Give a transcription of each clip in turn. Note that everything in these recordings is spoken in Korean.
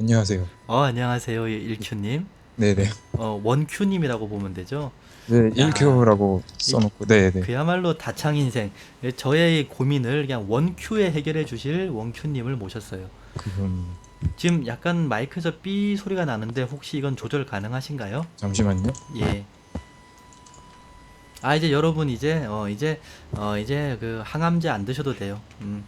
안녕하세요. 어, 안녕하세요, 1큐님. 네네. 어, 원큐님이라고 보면 되죠. 네, 야. 1큐라고 써놓고, 네네. 그야말로 다창 인생. 저의 고민을 그냥 원큐에 해결해 주실 원큐님을 모셨어요. 그분, 지금 약간 마이크에서 삐 소리가 나는데 혹시 이건 조절 가능하신가요? 잠시만요. 예. 아 이제 여러분 이제 어 이제 어 이제 그 항암제 안 드셔도 돼요. 음.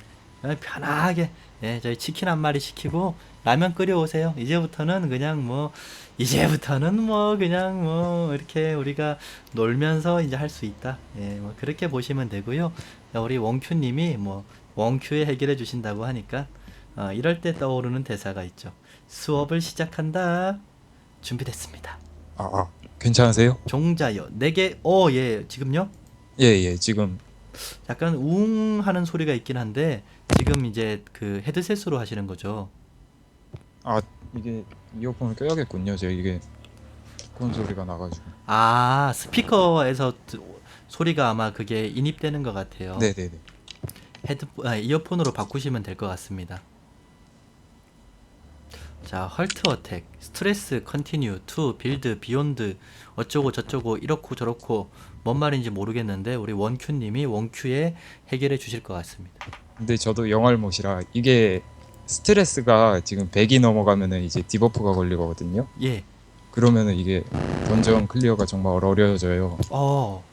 편하게 예 저희 치킨 한 마리 시키고 라면 끓여 오세요. 이제부터는 그냥 뭐 이제부터는 뭐 그냥 뭐 이렇게 우리가 놀면서 이제 할 수 있다. 예, 뭐 그렇게 보시면 되고요. 우리 원큐님이 뭐 원큐에 해결해 주신다고 하니까 어, 이럴 때 떠오르는 대사가 있죠. 수업을 시작한다. 준비됐습니다. 아, 아, 괜찮으세요? 종자요. 네개 어, 예. 지금요? 예, 예, 지금, 약간 웅 하는 소리가 있긴 한데 지금 이제 그 헤드셋으로 하시는 거죠. 아, 이게 이어폰을 껴야겠군요. 제가 이게 두꺼운 소리가 나가지고. 아, 스피커에서 드- 소리가 아마 그게 인입되는 것 같아요. 네네네. 헤드 아, 이어폰으로 바꾸시면 될 것 같습니다. 자, 헐트 어택, 스트레스 컨티뉴, 투, 빌드, 비욘드 어쩌고 저쩌고 이렇고 저렇고 뭔 말인지 모르겠는데 우리 원큐 님이 원큐에 해결해 주실 것 같습니다. 근데 저도 영알 못이라 이게 스트레스가 지금 100이 넘어가면은 이제 디버프가 걸리거든요. 예. 그러면은 이게 던전 클리어가 정말 어려워져요. 어.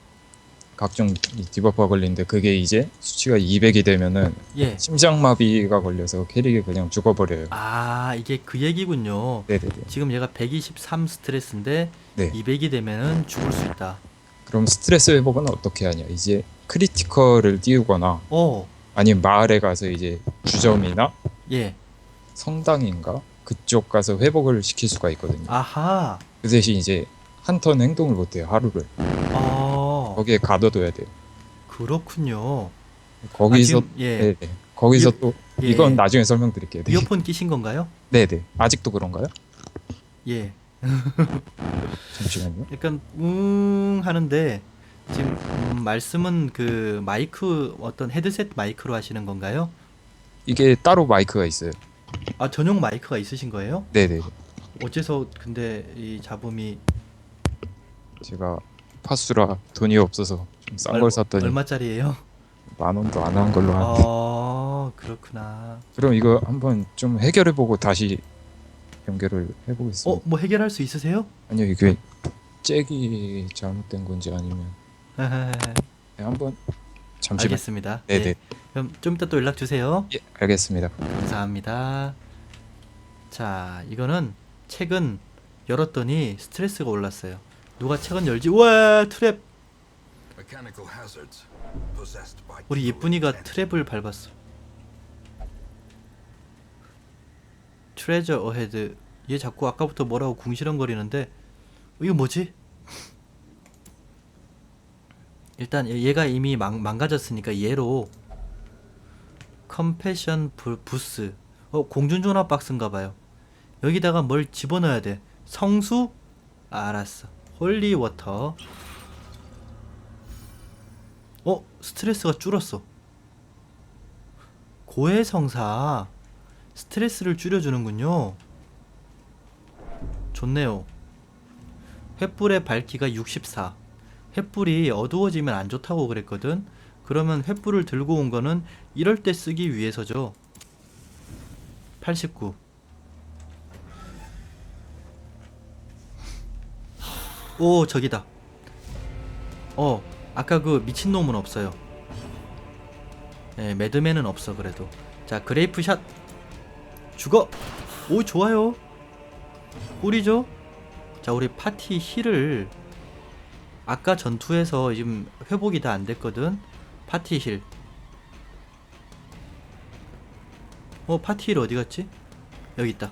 각종 이 디버프가 걸리는데 그게 이제 수치가 200이 되면은 예. 심장마비가 걸려서 캐릭이 그냥 죽어버려요. 아, 이게 그 얘기군요. 네네네. 지금 얘가 123 스트레스인데 네. 200이 되면은 죽을 수 있다. 그럼 스트레스 회복은 어떻게 하냐? 이제 크리티컬을 띄우거나 어. 아니면 마을에 가서 이제 주점이나 예. 성당인가 그쪽 가서 회복을 시킬 수가 있거든요. 아하. 그 대신 이제 한 턴 행동을 못 해요 하루를. 어. 거기에 가둬둬야 돼요. 그렇군요. 거기서 아, 지금, 예. 네네. 거기서 이어- 또 예. 이건 나중에 설명드릴게요. 네. 이어폰 끼신 건가요? 네네. 아직도 그런가요? 예. 잠시만요. 약간 웅 하는데 지금 음, 말씀은 그 마이크 어떤 헤드셋 마이크로 하시는 건가요? 이게 따로 마이크가 있어요. 아 전용 마이크가 있으신 거예요? 네네. 어째서 근데 이 잡음이 제가 파수라 돈이 없어서 좀싼걸 샀더니 얼마짜리예요? 만 원도 안 한 걸로 한. 아 그렇구나. 그럼 이거 한번 좀 해결해보고 다시 연결을 해보겠습니다. 어 뭐 해결할 수 있으세요? 아니요 이게 잭이 잘못된 건지 아니면 네, 한번 잠시만. 알겠습니다. 네네. 예, 그럼 좀 이따 또 연락 주세요. 예, 알겠습니다. 감사합니다. 자, 이거는 책은 열었더니 스트레스가 올랐어요. 누가 책은 열지? 우와, 트랩. 우리 예쁜이가. 트랩을 밟았어. 트레저 어헤드. 얘 자꾸 아까부터 뭐라고 궁시렁거리는데 어, 이거 뭐지? 일단 얘- 얘가 이미 망, 망가졌으니까 얘로 컴패션 부, 부스 어 공중전화 박스인가 봐요. 여기다가 뭘 집어넣어야 돼? 성수? 알았어. 홀리 워터 어 스트레스가 줄었어. 고해성사 스트레스를 줄여주는군요. 좋네요. 횃불의 밝기가 64 횃불이 어두워지면 안 좋다고 그랬거든. 그러면 횃불을 들고 온 거는 이럴 때 쓰기 위해서죠. 89 오 저기다. 어 아까 그 미친놈은 없어요. 예 매드맨은 없어 그래도. 자 그레이프 샷 죽어 오 좋아요 꿀이죠 자 우리 파티 힐을 아까 전투에서 지금 회복이 다 안 됐거든 파티 힐 어, 파티 힐 어디 갔지? 여기 있다.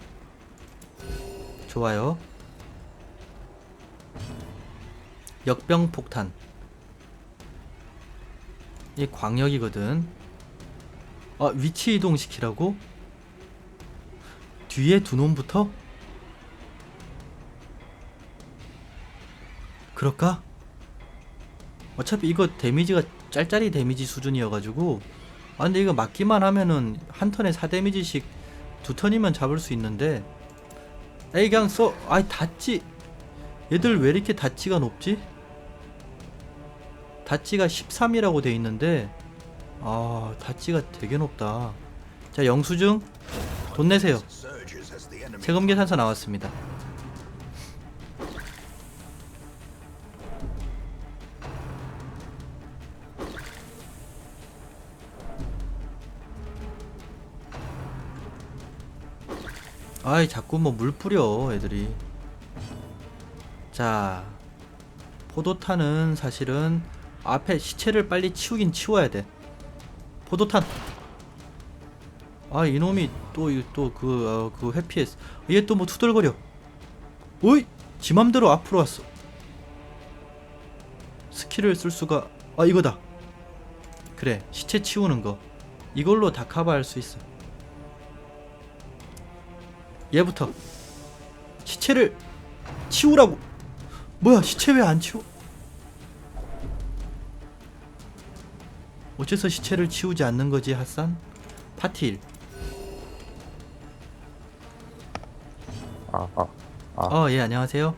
좋아요. 역병 폭탄. 이 광역이거든. 아, 위치 이동 시키라고? 뒤에 두 놈부터? 그럴까? 어차피 이거 데미지가 짤짤이 데미지 수준이어가지고. 아 근데 이거 맞기만 하면은 한 턴에 4 데미지씩 두 턴이면 잡을 수 있는데. 에이 그냥 써 아이 다치 얘들 왜 이렇게 다치가 높지? 다치가 13이라고 돼 있는데. 아 다치가 되게 높다. 자 영수증 돈 내세요 세금 계산서 나왔습니다. 아이 자꾸 뭐 물 뿌려 애들이. 자 포도탄은 사실은 앞에 시체를 빨리 치우긴 치워야 돼. 포도탄 아 이놈이 또또그 어, 그 회피했어 얘 또 뭐 투덜거려. 어이 지 맘대로 앞으로 왔어. 스킬을 쓸 수가 아 이거다. 그래 시체 치우는 거. 이걸로 다 커버할 수 있어. 얘부터. 시체를 치우라고. 뭐야 시체 왜 안 치워? 어째서 시체를 치우지 않는 거지 핫산? 파티 일 아, 아, 아, 어, 예, 안녕하세요.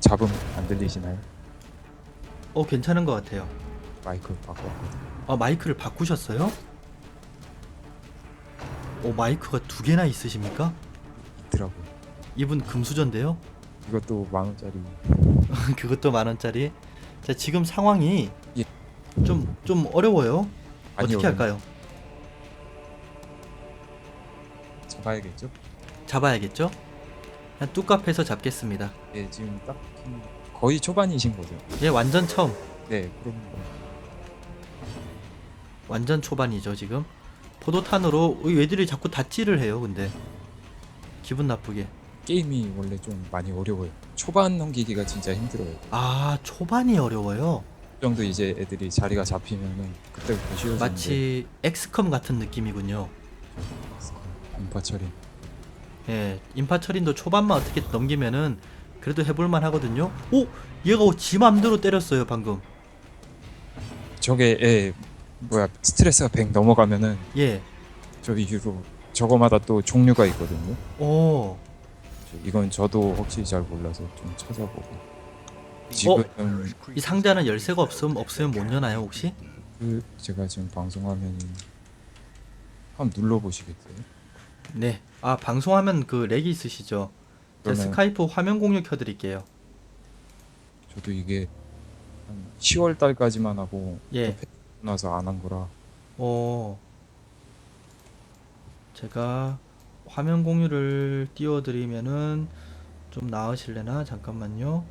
잡음 안 들리시나요? 어, 괜찮은 것 같아요. 마이크 바꿨거든요. 어, 마이크를 바꾸셨어요? 어, 마이크가 두 개나 있으십니까? 있더라고요. 이분 금수저인데요? 이것도 만 원짜리. 그것도 만 원짜리. 자, 지금 상황이 예. 좀, 좀 어려워요. 많이 어떻게. 할까요? 잡아야겠죠? 잡아야겠죠? 그냥 뚝갑해서 잡겠습니다. 예, 지금 딱 거의 초반이신 거죠. 얘 완전 처음. 네, 그럼 뭐 완전 초반이죠, 지금. 포도탄으로, 어, 얘들이 자꾸 다찌를 해요, 근데. 기분 나쁘게. 게임이 원래 좀 많이 어려워요. 초반 넘기기가 진짜 힘들어요. 아, 초반이 어려워요. 그 정도 이제 애들이 자리가 잡히면은 그때부터 쉬워지는데 마치 엑스컴 같은 느낌이군요. 인파 처리. 예, 인파 처린도 초반만 어떻게 넘기면은 그래도 해볼만 하거든요. 오, 얘가 지 맘대로 때렸어요 방금. 저게 예, 뭐야 스트레스가 100 넘어가면은 예, 저 이후로 저거마다 또 종류가 있거든요. 오, 이건 저도 확실히 잘 몰라서 좀 찾아보고. 지금 이 상자는 열쇠가 없음 없으면 못 여나요 혹시? 그 제가 지금 방송화면이 한번 눌러 보시겠어요? 네. 아 방송하면 그 렉이 있으시죠? 제가 그러면 스카이프 화면 공유 켜드릴게요. 저도 이게 한 10월 달까지만 하고 예. 또 나서 안 한 거라 오. 제가 화면 공유를 띄워드리면은 좀 나으실래나 잠깐만요.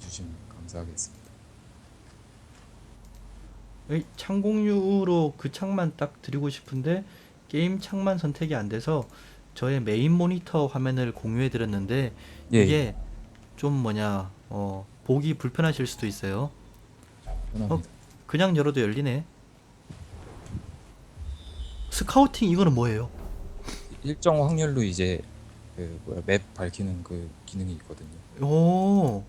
주시면 감사하겠습니다. 이창 공유로 그 창만 딱 드리고 싶은데 게임 창만 선택이 안 돼서 저의 메인 모니터 화면을 공유해 드렸는데 예, 이게 좀 뭐냐 어 보기 불편하실 수도 있어요. 편합니다. 그냥 열어도 열리네. 스카우팅 이거는 뭐예요? 일정 확률로 이제 그 뭐야 맵 밝히는 그 기능이 있거든요. 오,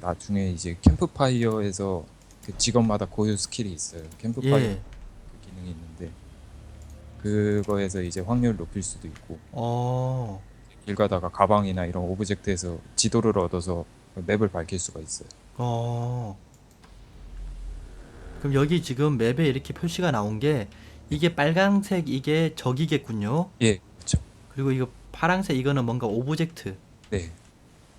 나중에 이제 캠프파이어에서 그 직업마다 고유 스킬이 있어요. 캠프파이어 예, 그 기능이 있는데 그거에서 이제 확률 높일 수도 있고 어, 길 가다가 가방이나 이런 오브젝트에서 지도를 얻어서 그 맵을 밝힐 수가 있어요. 어. 그럼 여기 지금 맵에 이렇게 표시가 나온 게 이게 빨간색 이게 적이겠군요. 예, 그렇죠. 그리고 이거 파란색 이거는 뭔가 오브젝트. 네,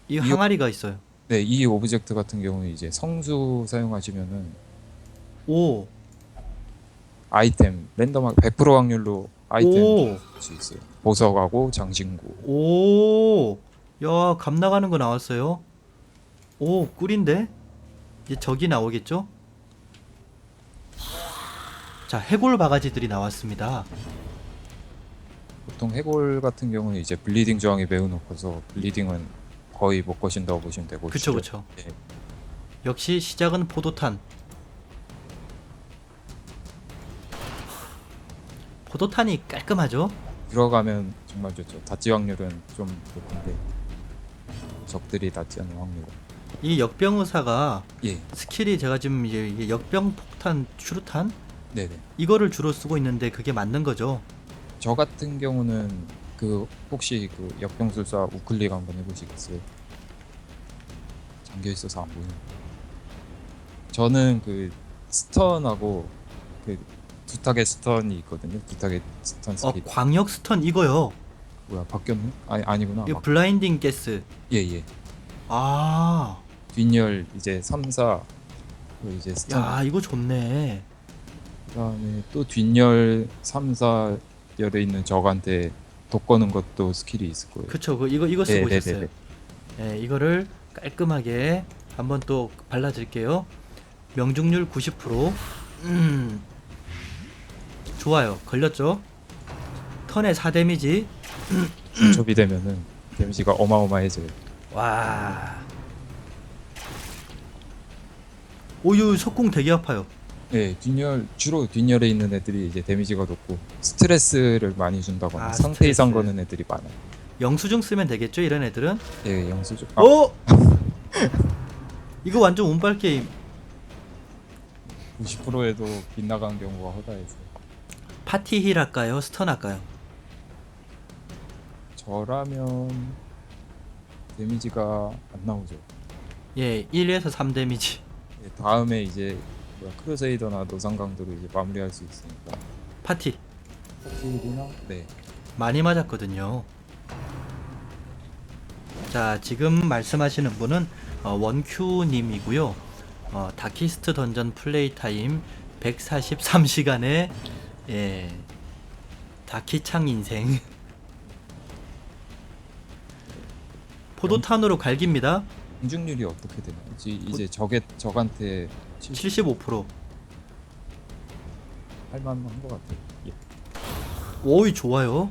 이이 항아리가 있어요. 네, 이 오브젝트 같은 경우는 이제 성수 사용하시면은 오, 아이템 랜덤하게 100% 확률로 아이템 오, 수 있어요. 보석하고 장신구. 오, 야, 감 나가는 거 나왔어요. 오, 꿀인데? 이제 적이 나오겠죠? 자, 해골 바가지들이 나왔습니다. 보통 해골 같은 경우는 이제 블리딩 저항이 매우 높아서 블리딩은 거의 못 거신다고 보시면 되고 그쵸, 그쵸. 예, 역시 시작은 포도탄. 포도탄이 깔끔하죠? 들어가면 정말 좋죠. 닿지 확률은 좀 높은데 적들이 않는 확률. 이 역병 의사가 예, 스킬이 제가 지금 이제 이게 역병 폭탄 추루탄 네네. 이거를 주로 쓰고 있는데 그게 맞는 거죠? 저 같은 경우는 그그 혹시 그 역병술사 우클릭 한번 해보시겠어요? 잠겨 있어서 안 보이는. 저는 그 스턴하고 그 두 타겟 스턴이 있거든요. 두 타겟 스턴 어 스킬. 광역 스턴 이거요. 뭐야 바뀌었네? 아니 아니구나. 이거 막- 블라인딩 가스. 예 예. 아, 뒷열 이제 3, 4. 그 이제 스턴. 야 이거 좋네. 그다음에 또 뒷열 3, 4 열에 있는 적한테 독 거는 것도 스킬이 있을 거예요. 그쵸, 그 이거 이거 쓰고 네, 네, 있었어요. 네, 네, 이거를 깔끔하게 한번 또 발라드릴게요. 명중률 90%. 음, 좋아요. 걸렸죠? 턴에 4 데미지. 접이 되면은 데미지가 어마어마해져요. 와. 오유 석궁 되게 아파요. 네, 뒷열 주로 뒷열에 있는 애들이 이제 데미지가 높고 스트레스를 많이 준다거나 아, 상태 이상 스트레스. 거는 애들이 많아요. 영수증 쓰면 되겠죠, 이런 애들은? 예, 영수죠. 아, 어? 이거 완전 운빨 게임. 90%에도 빗나간 경우가 허다해서 파티 힐 할까요? 스턴 할까요? 저라면 데미지가 안 나오죠. 예, 1에서 3 데미지. 예, 다음에 이제 뭐야, 크루세이더나 노상강도로 이제 마무리할 수 있으니까 파티 파티일이나 네 많이 맞았거든요. 자, 지금 말씀하시는 분은 어, 원큐님이고요. 어, 다키스트 던전 플레이 타임 143시간의 예, 다키창 인생. 포도탄으로 갈깁니다. 공중률이 어떻게 되나요? 이제, 이제 적의 적한테 70 75%. 할만한 것 같아요. 예. 오이 좋아요.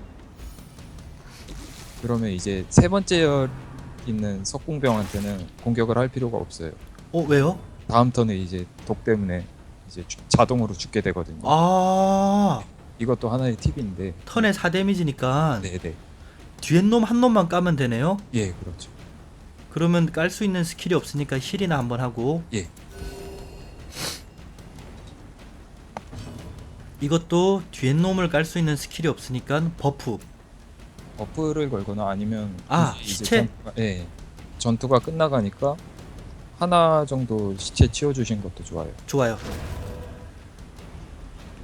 그러면 이제 세 번째 열 있는 석궁병한테는 공격을 할 필요가 없어요. 어 왜요? 다음 턴에 이제 독 때문에 이제 주- 자동으로 죽게 되거든요. 아 이것도 하나의 팁인데. 턴에 4 데미지니까 네네. 뒤에 놈 한 놈만 까면 되네요. 예, 그렇죠. 그러면 깔 수 있는 스킬이 없으니까 힐이나 한번 하고 예. 이것도 뒤에 놈을 깔 수 있는 스킬이 없으니까 버프 버프를 걸거나 아니면 아, 이제 시체? 전투가, 예. 전투가 끝나가니까 하나 정도 시체 치워주신 것도 좋아요. 좋아요.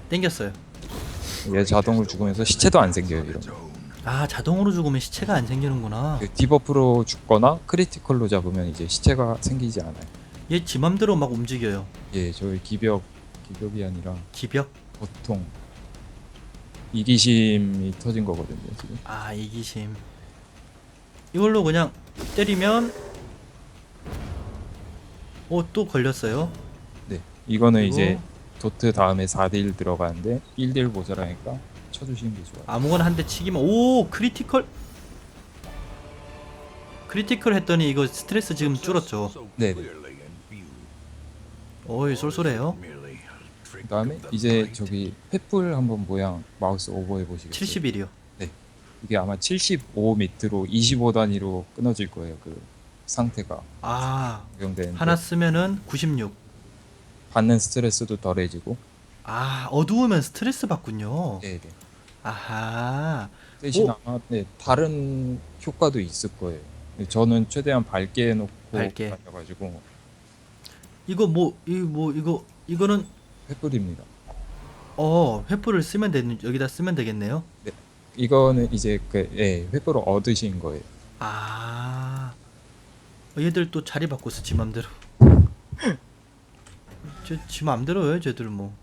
땡겼어요. 얘 자동으로 죽으면서 시체도 안 생겨요. 이런. 거. 아 자동으로 죽으면 시체가 안 생기는구나. 그 디버프로 죽거나 크리티컬로 잡으면 이제 시체가 생기지 않아요. 얘 지 맘대로 막 움직여요. 예, 저희 기벽 기벽이 아니라 기벽. 보통 이기심이 터진 거거든요. 지금. 아 이기심. 이걸로 그냥 때리면 어 또 걸렸어요. 네, 이거는 그리고 이제 도트 다음에 4딜 들어가는데 1딜 모자라니까 쳐주시는 게 좋아요. 아무거나 한 대 치기만 오 크리티컬 크리티컬 했더니 이거 스트레스 지금 줄었죠. 네. 어이 쏠쏠해요. 그다음에 이제 저기 횃불 한번 모양 마우스 오버해 보시겠어요? 71이요. 이게 아마 75 밑으로 25 단위로 끊어질 거예요. 그 상태가 아 적용되는데 하나 쓰면은 96. 받는 스트레스도 덜해지고. 아 어두우면 스트레스 받군요. 네, 네. 아하. 대신 오! 아마 네, 다른 효과도 있을 거예요. 근데 저는 최대한 밝게 해놓고 밝게. 다녀가지고 이거 뭐 이 뭐 이거 이거는 횃불입니다. 어 횃불을 쓰면 되는 여기다 쓰면 되겠네요. 이거는 이제 그 예, 횃불을 얻으신 거예요. 아 어, 얘들 또 자리 바꿨어 지 맘대로. 저지 맘대로요 쟤들 뭐.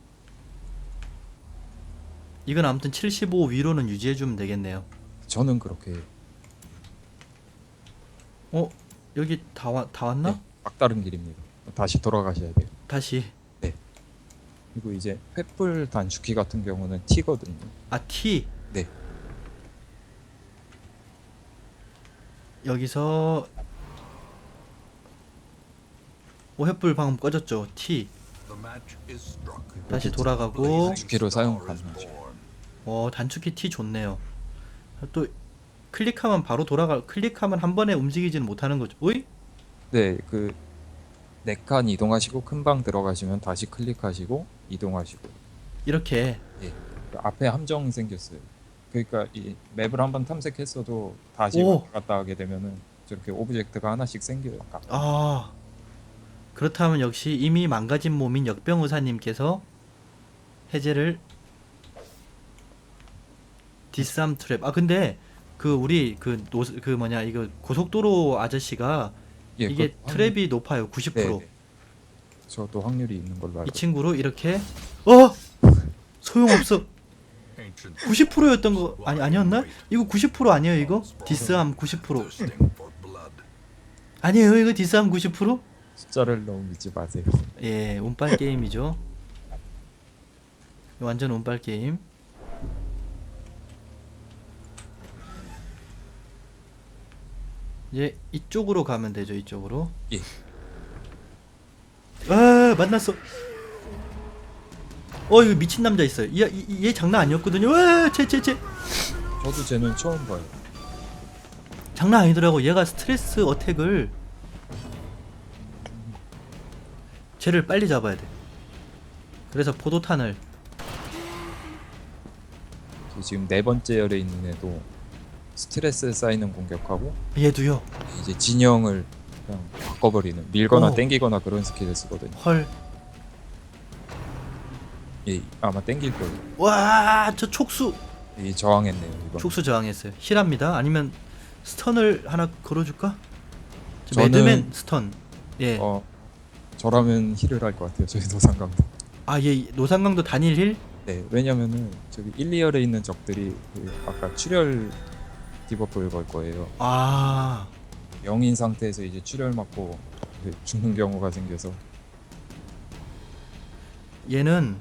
이건 아무튼 75 위로는 유지해주면 되겠네요. 저는 그렇게. 어 여기 다, 와, 다 왔나? 네, 막다른 길입니다. 다시 돌아가셔야 돼요. 다시 그리고 이제 횃불 단축키 같은 경우는 T거든요. 아 T 네. 여기서 오 횃불 방금 꺼졌죠 T 다시 돌아가고 단축키로 사용 가능하죠. 어 단축키 T 좋네요 또 클릭하면 바로 돌아가 클릭하면 한 번에 움직이지는 못하는 거죠 오이? 네, 그 네 칸 이동하시고 큰 방 들어가시면 다시 클릭하시고 이동하시고 이렇게 그 앞에 함정 생겼어요. 그러니까 이 맵을 한번 탐색했어도 다시 오. 왔다 갔다 하게 되면은 저렇게 오브젝트가 하나씩 생겨요. 각. 아 그렇다면 역시 이미 망가진 몸인 역병 의사님께서 해제를 디스암 트랩 아 근데 그 우리 그 노 그 뭐냐 이거 고속도로 아저씨가 예, 이게 그 확률- 트랩이 높아요 90% 네, 네. 저도 확률이 있는 걸로 이 알고. 친구로 이렇게 어 소용없어 Ancient 90%였던 거 아니 아니었나 이거 90% 아니에요 이거 디스암 90% thirsting for blood. 아니에요 이거 디스암 90%? 숫자를 너무 믿지 마세요. 예, 운빨 게임이죠. 완전 운빨 게임. 이제 이쪽으로 가면 되죠, 이쪽으로. 예. 아, 만났어. 어, 이거 미친 남자 있어요. 얘, 얘, 얘 장난 아니었거든요. 와, 쟤, 쟤, 쟤. 저도 쟤는 처음 봐요. 장난 아니더라고. 얘가 스트레스 어택을 쟤를 빨리 잡아야 돼. 그래서 포도탄을 저 지금 네 번째 열에 있는 애도 스트레스 쌓이는 공격하고 얘도요. 이제 진영을 그냥 바꿔버리는 밀거나 오. 땡기거나 그런 스킬을 쓰거든요. 헐. 예, 아마 땡길 거예요. 와, 저 촉수. 이 저항했네요 이번. 촉수 저항했어요. 힐합니다. 아니면 스턴을 하나 걸어줄까? 저 저는- 매드맨 스턴. 예. 어 저라면 힐을 할 것 같아요. 저희 노상감도. 아, 얘 노상강도 단일 힐? 네, 왜냐면은 저기 1, 2열에 있는 적들이 그 아까 출혈 디버프를 걸 거예요. 아, 영인 상태에서 이제 출혈 맞고 이제 죽는 경우가 생겨서 얘는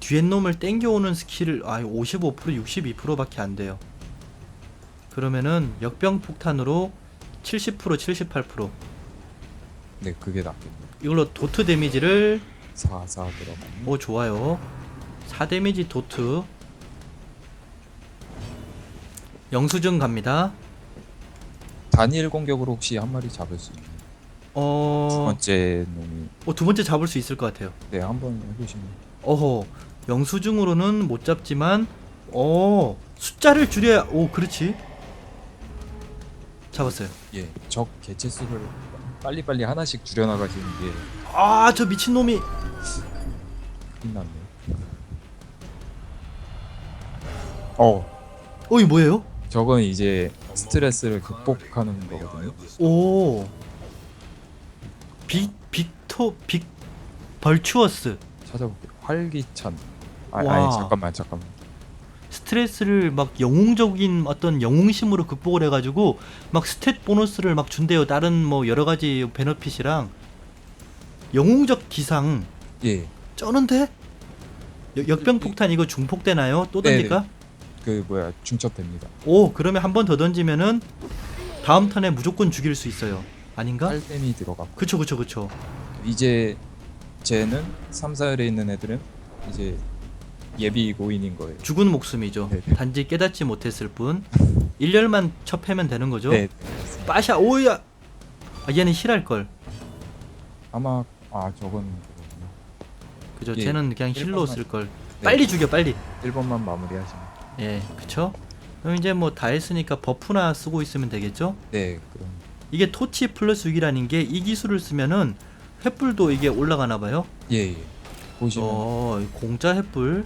뒤에 놈을 땡겨오는 스킬을 아, 55% 62%밖에 안 돼요. 그러면은 역병 폭탄으로 70% 78% 네 그게 낫겠네요. 이걸로 도트 데미지를 4, 4 들어가면 오 좋아요. 4 데미지 도트. 영수증 갑니다. 단일 공격으로 혹시 한 마리 잡을 수두 어... 번째 놈이. 어, 두 번째 잡을 수 있을 것 같아요. 네 한번 해보시면. 어허 영수증으로는 못 잡지만 어 숫자를 줄여야 오 그렇지. 잡았어요. 예적 개체 수를 빨리빨리 하나씩 줄여나가시는 게 아 저 미친놈이 끝났네요. 어 어이 뭐예요? 저건 이제 스트레스를 극복하는 거거든요. 오 빅, 빅토 빅 벌추어스 찾아볼게요. 활기찬. 아, 와. 아니 잠깐만 잠깐만. 스트레스를 막 영웅적인 어떤 영웅심으로 극복을 해가지고 막 스탯 보너스를 막 준대요 다른 뭐 여러 가지 베너핏이랑 영웅적 기상 예. 쩌는데 역- 역병 폭탄 이거 중폭 되나요? 또. 던질까? 그 뭐야 중첩됩니다. 오 그러면 한 번 더 던지면은 다음 턴에 무조건 죽일 수 있어요 아닌가? 팔댐이 들어갔고 그쵸 그쵸 그쵸 이제 쟤는 3, 4열에 있는 애들은 이제 예비 고인인 거예요. 죽은 목숨이죠 네. 단지 깨닫지 못했을 뿐 일렬만 첩해면 되는 거죠? 네. 빠샤 오야 아, 얘는 힐할걸 아마 아 저건 그거구나. 그죠 예, 쟤는 그냥 힐로 일본만- 쓸걸 네. 빨리 죽여 빨리 1번만 마무리하시면. 예 그쵸? 그럼 이제 뭐 다 했으니까 버프나 쓰고 있으면 되겠죠? 네, 그럼 이게 토치 플러스 6이라는 게 이 기술을 쓰면은 횃불도 이게 올라가나 봐요 예, 예. 보시면 어 공짜 횃불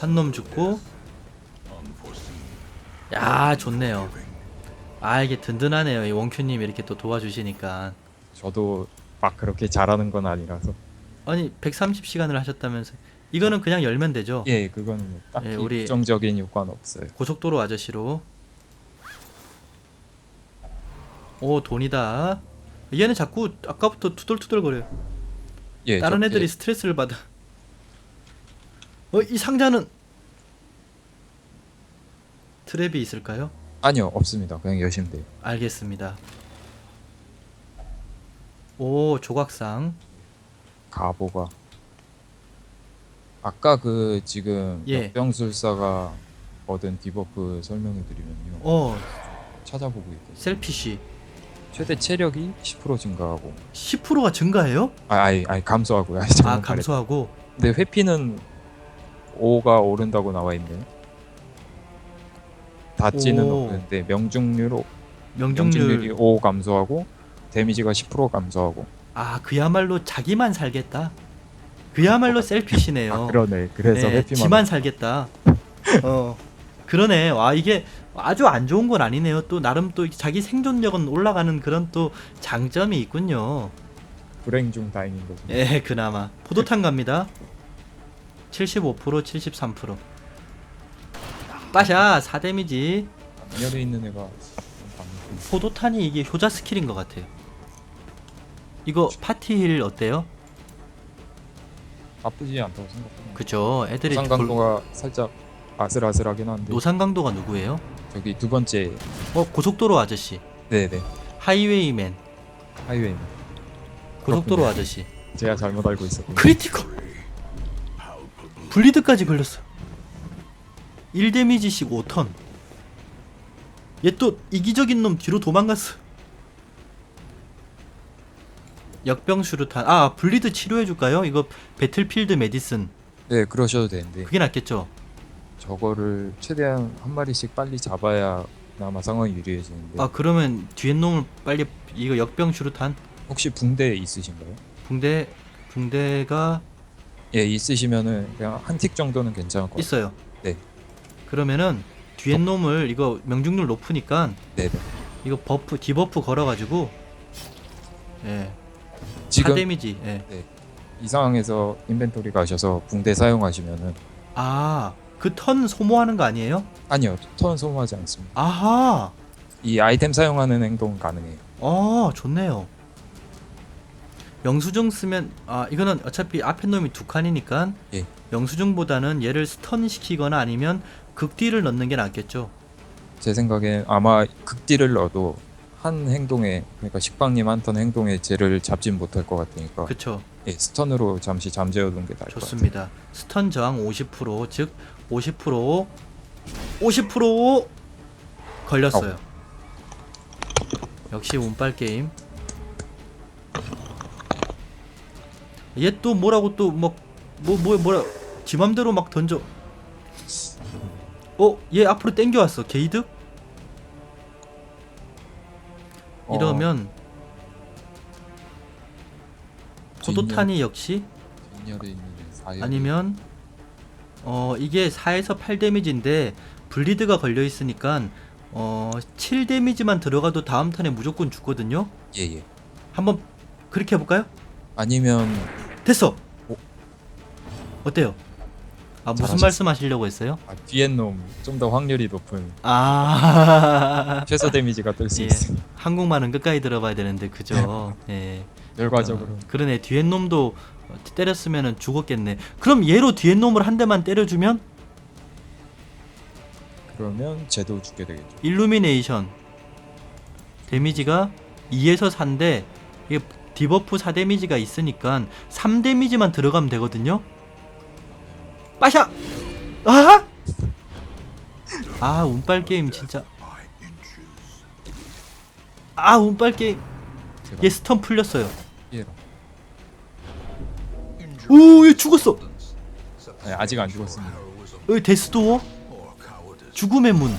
한 놈 죽고. 야 좋네요. 아 이게 든든하네요. 이 원큐님 이렇게 또 도와주시니까. 저도 막 그렇게 잘하는 건 아니라서. 아니 130시간을 하셨다면서. 이거는 그냥 열면 되죠? 예, 그거는 뭐 딱히 예, 우리- 부정적인 효과는 없어요. 고속도로 아저씨로. 오 돈이다. 얘는 자꾸 아까부터 투덜투덜거려 요. 예, 다른 저- 애들이 예, 스트레스를 받아 어 이 상자는 트랩이 있을까요? 아니요, 없습니다. 그냥 여시면 돼요. 알겠습니다 오 조각상 가보가 아까 그 지금 예. 역병술사가 얻은 디버프 설명해 드리면요. 어 찾아보고 있거든요. 셀피쉬 최대 체력이 10% 증가하고 10%가 증가해요? 아, 아니, 아니 감소하고요. 아니, 아 잘못 말했- 감소하고 근데 회피는 5가 오른다고 나와 있네요. 닿지는 오. 없는데 명중률 명중률 명중률이 5 감소하고 데미지가 10% 감소하고. 아 그야말로 자기만 살겠다. 그야말로 셀피시네요. 아 그러네. 그래서 네. 지만 살겠다. 어 그러네. 와 이게 아주 안 좋은 건 아니네요. 또 나름 또 자기 생존력은 올라가는 그런 또 장점이 있군요. 불행 중 다행인 거죠. 예, 그나마 포도탄 갑니다. 75% 73%. 빠샤 4 데미지. 열에 있는 애가 포도탄이 이게 효자 스킬인 것 같아요. 이거 파티 힐 어때요? 나쁘지 않다고 생각합니다. 그죠. 애들이 골- 상강도가 살짝 아슬아슬하긴 한데 노상강도가 누구예요? 저기 두 번째 어 고속도로 아저씨. 네네 하이웨이맨. 하이웨이 고속도로 그렇군요. 아저씨. 제가 잘못 알고 있었군요. 크리티컬. 블리드까지 걸렸어. 1 데미지씩 5턴. 얘 또 이기적인 놈 뒤로 도망갔어. 역병 슈루탄. 아 블리드 치료해 줄까요? 이거 배틀필드 메디슨. 네 그러셔도 되는데 그게 낫겠죠. 저거를 최대한 한 마리씩 빨리 잡아야 아마 상황이 유리해지는데 아 그러면 뒤에 놈을 빨리 이거 역병 슈루탄. 혹시 붕대 있으신가요? 붕대 붕대가 예 있으시면은 그냥 한 틱 정도는 괜찮을 것 같아요. 있어요. 네. 그러면은 뒤에 놈을 이거 명중률 높으니까 네네. 이거 버프 디버프 걸어가지고 예. 4 지금 데미지. 예. 이 상황에서 인벤토리 가셔서 붕대 사용하시면은 아, 그 턴 소모하는 거 아니에요? 아니요 턴 소모하지 않습니다. 아하. 이 아이템 사용하는 행동은 가능해요. 어, 좋네요. 영수증 쓰면 아, 이거는 어차피 앞에 놈이 두 칸이니까 예. 영수증보다는 얘를 스턴 시키거나 아니면 극딜을 넣는 게 낫겠죠. 제 생각엔 아마 극딜을 넣어도 한 행동에 그러니까 식빵님 한 턴 행동에 쟤를 잡진 못할 것 같으니까 그쵸 예, 스턴으로 잠시 잠재워 두는 게 나을 것 같아요. 좋습니다. 스턴 저항 50%, 즉 50% 50% 걸렸어요. 역시 운빨 게임. 얘 또 뭐라고 또뭐뭐뭐 뭐라 지 맘대로 막 던져. 어, 얘 앞으로 땡겨 왔어. 게이드? 어, 이러면 포도탄이 역시 뒷열에 있는 사열 아니면 어 이게 4에서 8 데미지인데 블리드가 걸려 있으니까 어7 데미지만 들어가도 다음 턴에 무조건 죽거든요. 예예. 한번 그렇게 해 볼까요? 아니면 됐어. 오. 어때요? 아 무슨 잘하셨어요. 말씀 하시려고 했어요? 아, 뒤에 놈좀 더 확률이 높은 아 최소 데미지가 뜰 수 예. 있어요. 한국말은 끝까지 들어봐야 되는데 그죠? 예. 결과적으로 어, 그러네 뒤에 놈도 때렸으면은 죽었겠네. 그럼 얘로 뒤에 놈을 한 대만 때려주면 그러면 쟤도 죽게 되겠죠. 일루미네이션 데미지가 2에서 4인데 이게 디버프 4 데미지가 있으니까 3 데미지만 들어가면 되거든요. 빠샤! 아! 아 운빨 게임 진짜. 아 운빨 게임. 얘 스턴 풀렸어요. 피해라. 오, 얘 죽었어. 네, 아직 안 죽었습니다. 여기 데스도어 죽음의 문.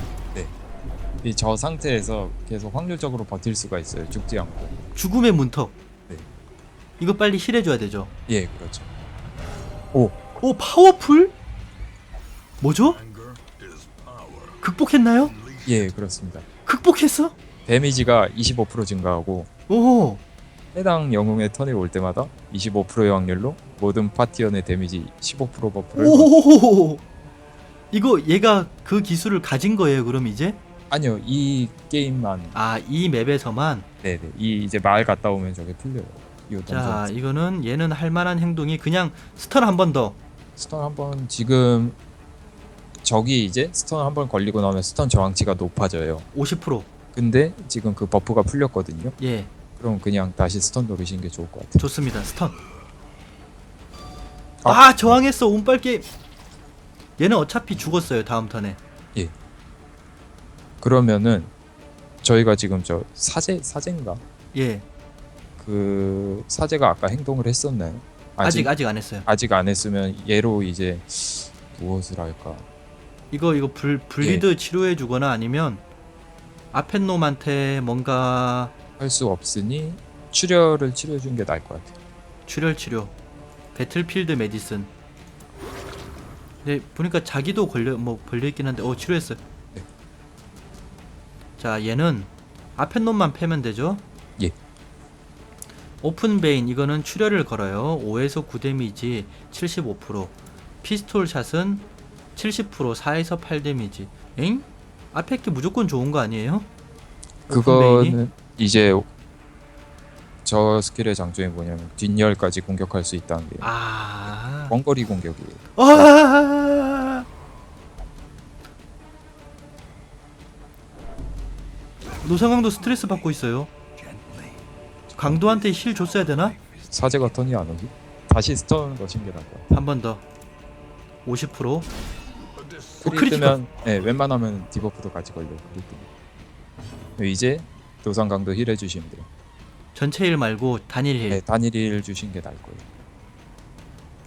이 저 상태에서 계속 확률적으로 버틸 수가 있어요. 죽지 않고. 죽음의 문턱. 네. 이거 빨리 힐해줘야 되죠. 예, 그렇죠. 오, 오 파워풀? 뭐죠? 극복했나요? 예, 그렇습니다. 극복했어? 데미지가 25% 증가하고 오, 해당 영웅의 턴이 올 때마다 25%의 확률로 모든 파티원의 데미지 15% 버프를 오, 이거 얘가 그 기술을 가진 거예요. 그럼 이제 아니요 이 게임만 아 이 맵에서만 네네 이 이제 마을 갔다 오면 저게 풀려요 이자 던전 이거는 얘는 할 만한 행동이 그냥 스턴 한 번 더. 스턴 한번 지금 적이 이제 스턴 한 번 걸리고 나면 스턴 저항치가 높아져요 50% 근데 지금 그 버프가 풀렸거든요 예, 그럼 그냥 다시 스턴 노리시는 게 좋을 것 같아요 좋습니다. 스턴. 아. 아, 저항했어. 운빨 게임. 얘는 어차피 죽었어요. 다음 턴에. 그러면은 저희가 지금 저 사제 사제인가 예, 그 사제가 아까 행동을 했었나요 아직 아직 안 했어요. 아직 안 했으면 얘로 이제 무엇을 할까? 이거 이거 불 불리드 치료해 주거나 아니면 앞에 놈한테 뭔가 할 수 없으니 출혈을 치료해 주는 게 나을 것 같아. 출혈 치료 배틀필드 메디슨 근데 보니까 자기도 걸려 뭐 걸려 있긴 한데 어 치료했어요 네. 자 얘는 앞에 놈만 패면 되죠 예. 오픈 베인 이거는 출혈을 걸어요 5에서 9 데미지 75% 피스톨 샷은 70% 4에서 8 데미지 엥? 앞에 게 무조건 좋은 거 아니에요? 그거는 이제 저 스킬의 장점이 뭐냐면 뒷열까지 공격할 수 있다는 게 아 원거리 공격이에요. 아! 노상강도 스트레스 받고 있어요. 강도한테 힐 줬어야 되나? 사제가 턴이 안 오지? 다시 스턴 거신 게 나을 것 같아. 한 번 더. 50%. 어, 크리 크리티컬. 뜨면 네, 웬만하면 디버프도 같이 걸려. 크리 뜨면. 이제 도상 강도 힐 해주시면 돼요. 전체 힐 말고 단일 힐. 네, 단일 힐 주신 게 나을 거예요.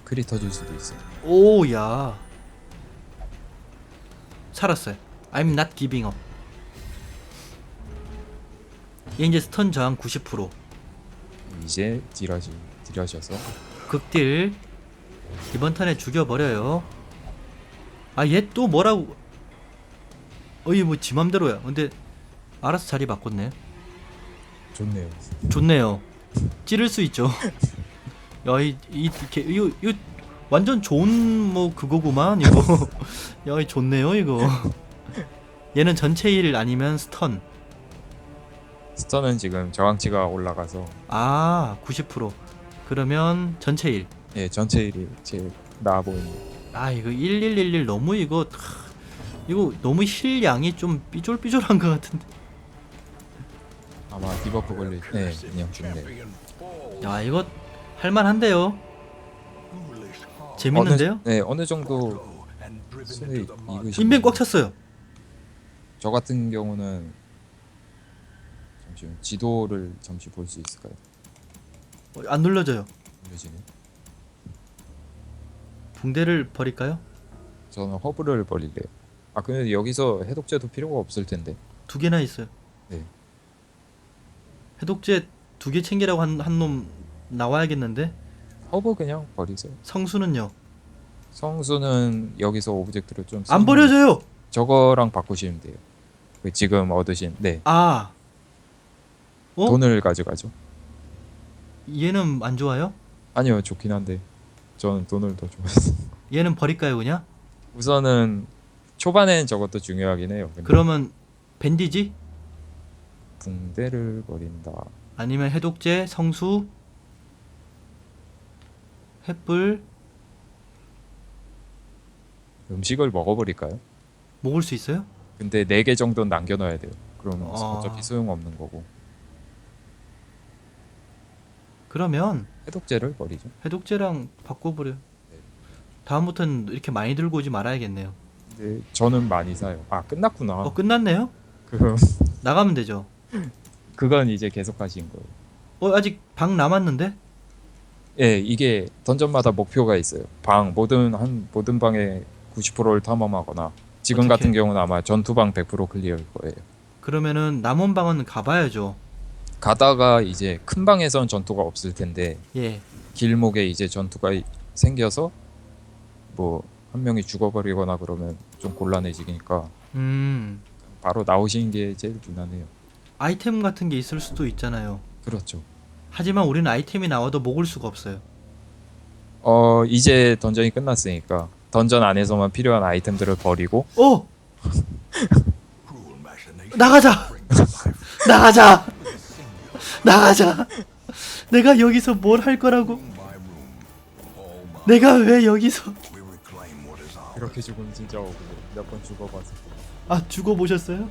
크리 터질 수도 있어요. 오, 야. 살았어요. I'm not giving up. 얘 이제 스턴 저항 90%. 이제 딜하시 딜하셔서 극딜. 이번 턴에 죽여버려요. 아, 얘 또 뭐라고. 어이, 뭐, 지 맘대로야. 근데, 알아서 자리 바꿨네. 좋네요. 좋네요. 찌를 수 있죠. 야, 이, 이, 이렇게, 이거, 이거, 완전 좋은, 뭐, 그거구만, 이거. 야, 이 좋네요, 이거. 얘는 전체 일 아니면 스턴. 스턴은 지금 저항치가 올라가서 아, 90%. 그러면 전체 일. 예 전체 힐이 제일 나아 보이는. 아, 이거 1111 너무 이거, 하, 이거 너무 힐 양이 좀 삐졸삐졸한 것 같은데. 아마 디버프 걸릴 네 그냥 fall. 야, 이거 할 만한데요? Foolish heart 재밌는데요? 어느, 네 어느 정도 mud. 익으신 인벤 꽉 찼어요. 저 같은 경우는 잠시만 지도를 잠시 볼 수 있을까요? 어, 안 눌러져요. 올려지네. 붕대를 버릴까요? 저는 허브를 버릴래요. 아 근데 여기서 해독제도 필요가 없을 텐데. 두 개나 있어요. 네. 해독제 두 개 챙기라고 한 한 놈 나와야겠는데 허브 그냥 버리세요. 성수는요? 성수는 여기서 오브젝트를 좀 안 쓰는- 버려져요. 저거랑 바꾸시면 돼요. 그 지금 얻으신 네 아, 어? 돈을 가져가죠. 얘는 안 좋아요? 아니요 좋긴 한데 저는 돈을 더 좋아해서. 얘는 버릴까요 그냥? 우선은 초반엔 저것도 중요하긴 해요. 근데 그러면 밴디지? 붕대를 버린다. 아니면 해독제, 성수, 횃불 음식을 먹어버릴까요? 먹을 수 있어요? 근데 4개 정도 는 남겨놔야 돼요. 그러면 아. 어차피 소용없는 거고 그러면 해독제를 버리죠. 해독제랑 바꿔버려. 다음부터는 이렇게 많이 들고 오지 말아야겠네요. 근데 저는 많이 사요. 아 끝났구나. 어 끝났네요? 그럼 나가면 되죠. 그건 이제 계속 하신 거예요. 어 아직 방 남았는데? 예, 이게 던전마다 목표가 있어요. 방 모든 한 모든 방에 90%를 탐험하거나 지금 어떻게? 같은 경우는 아마 전투방 100% 클리어일 거예요. 그러면은 남은 방은 가봐야죠. 가다가 이제 큰 방에선 전투가 없을 텐데 예. 길목에 이제 전투가 이- 생겨서 뭐 한 명이 죽어버리거나 그러면 좀 곤란해지니까 음. 바로 나오시는 게 제일 무난해요. 아이템 같은 게 있을 수도 있잖아요. 그렇죠. 하지만 우리는 아이템이 나와도 먹을 수가 없어요. 어 이제 던전이 끝났으니까 던전 안에서만 필요한 아이템들을 버리고 어! Machination. 나가자! 나가자! 나가자! 내가 여기서 뭘 할 거라고? 내가 왜 여기서? 그렇게 죽으면 진짜 억울해. 몇 번 죽어봐서. 아 죽어 보셨어요?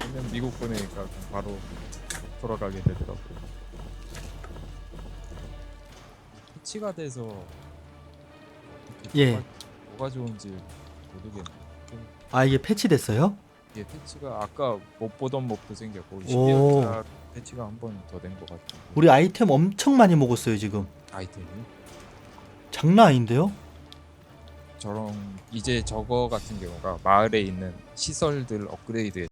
그냥 미국 보내니까 바로 돌아가게 되더라고. 패치가 돼서 예. 뭐가, 뭐가 좋은지 모르겠네. 좀 아 이게 패치됐어요? 이게 패치가 아까 못 보던 몹도 생겼고 오. 12월 자 패치가 한 번 더 된 것 같아. 우리 아이템 엄청 많이 먹었어요 지금. 아이템이 장난 아닌데요? 저런 이제 저거 같은 경우가 마을에 있는 시설들 업그레이드